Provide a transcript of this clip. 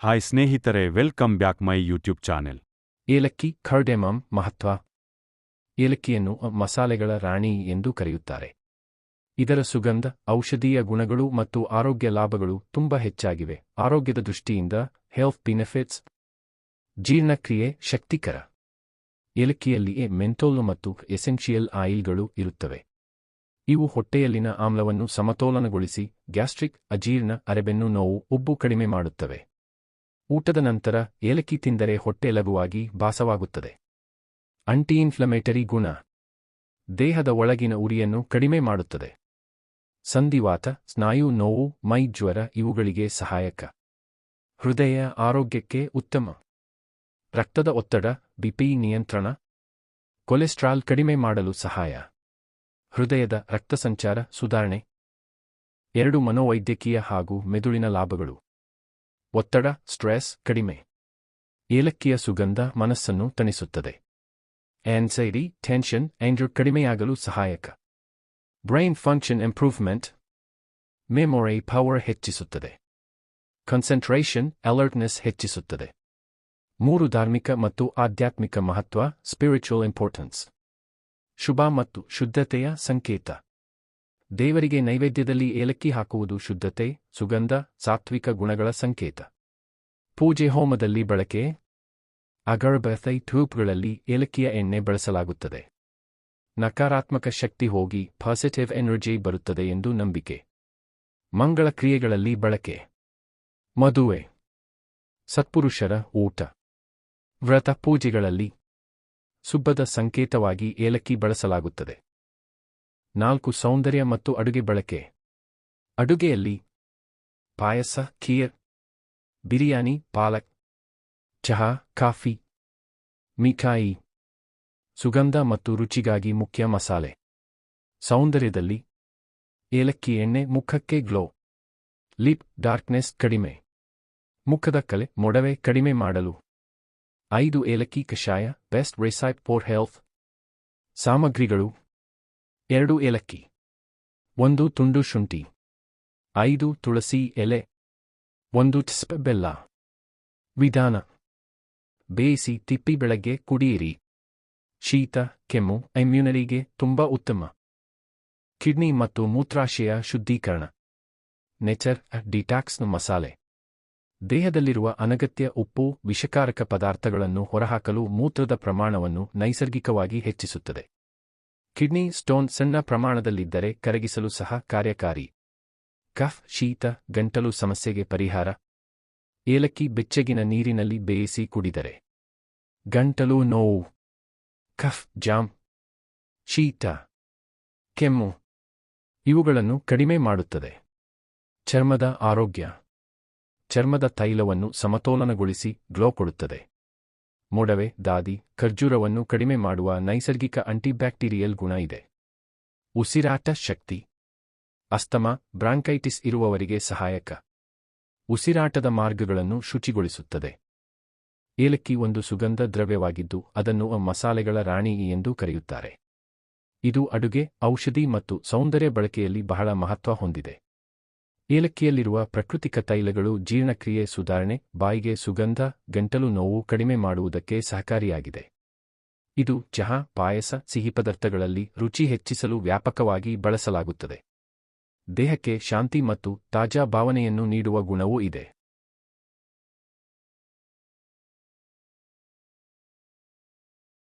Hi ಸ್ನೇಹಿತರೆ welcome back my YouTube channel ಏಲಕ್ಕಿ, cardamom, ಮಹತ್ವ. ಏಲಕ್ಕಿಯನ್ನು ಮಸಾಲೆಗಳ ರಾಣಿ ಎಂದು ಕರೆಯುತ್ತಾರೆ. ಇದರ ಸುಗಂಧ, ಔಷಧೀಯ ಗುಣಗಳು ಮತ್ತು ಆರೋಗ್ಯ ಲಾಭಗಳು ತುಂಬಾ ಹೆಚ್ಚಾಗಿವೆ. ಆರೋಗ್ಯದ ದೃಷ್ಟಿಯಿಂದ ಹೆಲ್ತ್ ಬೆನಿಫಿಟ್ಸ್ ಜೀರ್ಣಕ್ರಿಯೆ ಶಕ್ತಿಕರ. ಏಲಕ್ಕಿಯಲ್ಲಿ ಮೆಂಥೋಲು ಮತ್ತು ಎಸೆನ್ಷಿಯಲ್ ಆಯಿಲ್ಗಳು ಇರುತ್ತವೆ. ಇವು ಹೊಟ್ಟೆಯಲ್ಲಿನ ಆಮ್ಲವನ್ನು ಸಮತೋಲನಗೊಳಿಸಿ, ಗ್ಯಾಸ್ಟ್ರಿಕ್ ಅಜೀರ್ಣ ಅರೆಬೆನ್ನು ನೋವು ಉಬ್ಬು ಕಡಿಮೆ ಮಾಡುತ್ತವೆ. ಊಟದ ನಂತರ ಏಲಕ್ಕಿ ತಿಂದರೆ ಹೊಟ್ಟೆ ಲಘುವಾಗಿ ಭಾಸವಾಗುತ್ತದೆ. ಅಂಟಿ ಇನ್ಫ್ಲಮೇಟರಿ ಗುಣ. ದೇಹದ ಒಳಗಿನ ಉರಿಯನ್ನು ಕಡಿಮೆ ಮಾಡುತ್ತದೆ. ಸಂಧಿವಾತ, ಸ್ನಾಯು, ನೋವು, ಮೈ, ಜ್ವರ ಇವುಗಳಿಗೆ ಸಹಾಯಕ. ಹೃದಯ ಆರೋಗ್ಯಕ್ಕೆ ಉತ್ತಮ. ರಕ್ತದ ಒತ್ತಡ ಬಿಪಿ ನಿಯಂತ್ರಣ. ಕೊಲೆಸ್ಟ್ರಾಲ್ ಕಡಿಮೆ ಮಾಡಲು ಸಹಾಯ. ಹೃದಯದ ರಕ್ತ ಸಂಚಾರ ಸುಧಾರಣೆ. ಎರಡು ಮನೋವೈದ್ಯಕೀಯ ಹಾಗೂ ಮೆದುಳಿನ ಲಾಭಗಳು. ಒತ್ತಡ, ಸ್ಟ್ರೆಸ್ ಕಡಿಮೆ. ಏಲಕ್ಕಿಯ ಸುಗಂಧ ಮನಸ್ಸನ್ನು ತಣಿಸುತ್ತದೆ. ಆನ್ಸೈಟಿ ಟೆನ್ಷನ್ ಎಂಜರ್ ಕಡಿಮೆಯಾಗಲು ಸಹಾಯಕ. Brain function improvement memory power ಹೆಚ್ಚಿಸುತ್ತದೆ. ಕಾನ್ಸಂಟ್ರೇಷನ್ ಅಲರ್ಟ್ನೆಸ್ ಹೆಚ್ಚಿಸುತ್ತದೆ. ಮೂರು ಧಾರ್ಮಿಕ ಮತ್ತು ಆಧ್ಯಾತ್ಮಿಕ ಮಹತ್ವ ಸ್ಪಿರಿಚುವಲ್ ಇಂಪಾರ್ಟೆನ್ಸ್ ಶುಭ ಮತ್ತು ಶುದ್ಧತೆಯ ಸಂಕೇತ. ದೇವರಿಗೆ ನೈವೇದ್ಯದಲ್ಲಿ ಏಲಕ್ಕಿ ಹಾಕುವುದು ಶುದ್ಧತೆ, ಸುಗಂಧ, ಸಾತ್ವಿಕ ಗುಣಗಳ ಸಂಕೇತ. ಪೂಜೆ ಹೋಮದಲ್ಲಿ ಬಳಕೆ. ಅಗರ್ಬಥೈ ಟ್ಯೂಬ್ಗಳಲ್ಲಿ ಏಲಕ್ಕಿಯ ಎಣ್ಣೆ ಬಳಸಲಾಗುತ್ತದೆ. ನಕಾರಾತ್ಮಕ ಶಕ್ತಿ ಹೋಗಿ ಪಾಸಿಟಿವ್ ಎನರ್ಜಿ ಬರುತ್ತದೆ ಎಂದು ನಂಬಿಕೆ. ಮಂಗಳ ಕ್ರಿಯೆಗಳಲ್ಲಿ ಬಳಕೆ. ಮದುವೆ. ಸತ್ಪುರುಷರ ಊಟ. ವ್ರತ ಪೂಜೆಗಳಲ್ಲಿ. ಸುಬ್ಬದ ಸಂಕೇತವಾಗಿ ಏಲಕ್ಕಿ ಬಳಸಲಾಗುತ್ತದೆ. ನಾಲ್ಕು ಸೌಂದರ್ಯ ಮತ್ತು ಅಡುಗೆ ಬಳಕೆ. ಅಡುಗೆಯಲ್ಲಿ ಪಾಯಸ, ಖೀರ್, ಬಿರಿಯಾನಿ, ಪಾಲಕ್, ಚಹಾ, ಕಾಫಿ, ಮಿಠಾಯಿ, ಸುಗಂಧ ಮತ್ತು ರುಚಿಗಾಗಿ ಮುಖ್ಯ ಮಸಾಲೆ. ಸೌಂದರ್ಯದಲ್ಲಿ ಏಲಕ್ಕಿ ಎಣ್ಣೆ, ಮುಖಕ್ಕೆ ಗ್ಲೋ, ಲಿಪ್ ಡಾರ್ಕ್ನೆಸ್ ಕಡಿಮೆ, ಮುಖದ ಕಲೆ ಮೊಡವೆ ಕಡಿಮೆ ಮಾಡಲು. ಐದು ಏಲಕ್ಕಿ ಕಷಾಯ, ಬೆಸ್ಟ್ ರೆಸೈಪ್ ಫೋರ್ ಹೆಲ್ತ್. ಸಾಮಗ್ರಿಗಳು ಎರಡು ಏಲಕ್ಕಿ. ಒಂದು ತುಂಡು ಶುಂಠಿ. ಐದು ತುಳಸಿ ಎಲೆ. ಒಂದು ಚಿಸ್ಪ ಬೆಲ್ಲ. ವಿಧಾನ. ಬೇಯಿಸಿ ತಿಪ್ಪಿ ಬೆಳಗ್ಗೆ ಕುಡಿಯಿರಿ. ಶೀತ, ಕೆಮ್ಮು ಇಮ್ಯುನರಿಗೆ ತುಂಬ ಉತ್ತಮ. ಕಿಡ್ನಿ ಮತ್ತು ಮೂತ್ರಾಶಯ ಶುದ್ಧೀಕರಣ. ನೆಚರ್ ಡಿಟಾಕ್ಸ್ನ ಮಸಾಲೆ. ದೇಹದಲ್ಲಿರುವ ಅನಗತ್ಯ ಉಪ್ಪು, ವಿಷಕಾರಕ ಪದಾರ್ಥಗಳನ್ನು ಹೊರಹಾಕಲು ಮೂತ್ರದ ಪ್ರಮಾಣವನ್ನು ನೈಸರ್ಗಿಕವಾಗಿ ಹೆಚ್ಚಿಸುತ್ತದೆ. ಕಿಡ್ನಿ ಸ್ಟೋನ್ ಸಣ್ಣ ಪ್ರಮಾಣದಲ್ಲಿದ್ದರೆ ಕರಗಿಸಲು ಸಹ ಕಾರ್ಯಕಾರಿ. ಕಫ್, ಶೀತ, ಗಂಟಲು ಸಮಸ್ಯೆಗೆ ಪರಿಹಾರ. ಏಲಕ್ಕಿ ಬೆಚ್ಚಗಿನ ನೀರಿನಲ್ಲಿ ಬೇಯಿಸಿ ಕುಡಿದರೆ. ಗಂಟಲು ನೋವು. Cough, jam. ಶೀತ. ಕೆಮ್ಮು. ಇವುಗಳನ್ನು ಕಡಿಮೆ ಮಾಡುತ್ತದೆ. ಚರ್ಮದ ಆರೋಗ್ಯ. ಚರ್ಮದ ತೈಲವನ್ನು ಸಮತೋಲನಗೊಳಿಸಿ ಗ್ಲೋ ಕೊಡುತ್ತದೆ. ಮೊಡವೆ, ದಾದಿ, ಖರ್ಜೂರವನ್ನು ಕಡಿಮೆ ಮಾಡುವ ನೈಸರ್ಗಿಕ ಆಂಟಿಬ್ಯಾಕ್ಟೀರಿಯಲ್ ಗುಣ ಇದೆ. ಉಸಿರಾಟ ಶಕ್ತಿ. ಅಸ್ತಮ, ಬ್ರಾಂಕೈಟಿಸ್ ಇರುವವರಿಗೆ ಸಹಾಯಕ. ಉಸಿರಾಟದ ಮಾರ್ಗಗಳನ್ನು ಶುಚಿಗೊಳಿಸುತ್ತದೆ. ಏಲಕ್ಕಿ ಒಂದು ಸುಗಂಧ ದ್ರವ್ಯವಾಗಿದ್ದು ಅದನ್ನು ಮಸಾಲೆಗಳ ರಾಣಿ ಎಂದು ಕರೆಯುತ್ತಾರೆ. ಇದು ಅಡುಗೆ, ಔಷಧಿ ಮತ್ತು ಸೌಂದರ್ಯ ಬಳಕೆಯಲ್ಲಿ ಬಹಳ ಮಹತ್ವ ಹೊಂದಿದೆ. ಏಲಕ್ಕಿಯಲ್ಲಿರುವ ಪ್ರಕೃತಿಕ ತೈಲಗಳು ಜೀರ್ಣಕ್ರಿಯೆ ಸುಧಾರಣೆ, ಬಾಯಿಗೆ ಸುಗಂಧ, ಗಂಟಲು ನೋವು ಕಡಿಮೆ ಮಾಡುವುದಕ್ಕೆ ಸಹಕಾರಿಯಾಗಿದೆ. ಇದು ಚಹಾ, ಪಾಯಸ, ಸಿಹಿ ಪದಾರ್ಥಗಳಲ್ಲಿ ರುಚಿ ಹೆಚ್ಚಿಸಲು ವ್ಯಾಪಕವಾಗಿ ಬಳಸಲಾಗುತ್ತದೆ. ದೇಹಕ್ಕೆ ಶಾಂತಿ ಮತ್ತು ತಾಜಾ ಭಾವನೆಯನ್ನು ನೀಡುವ ಗುಣವೂ ಇದೆ.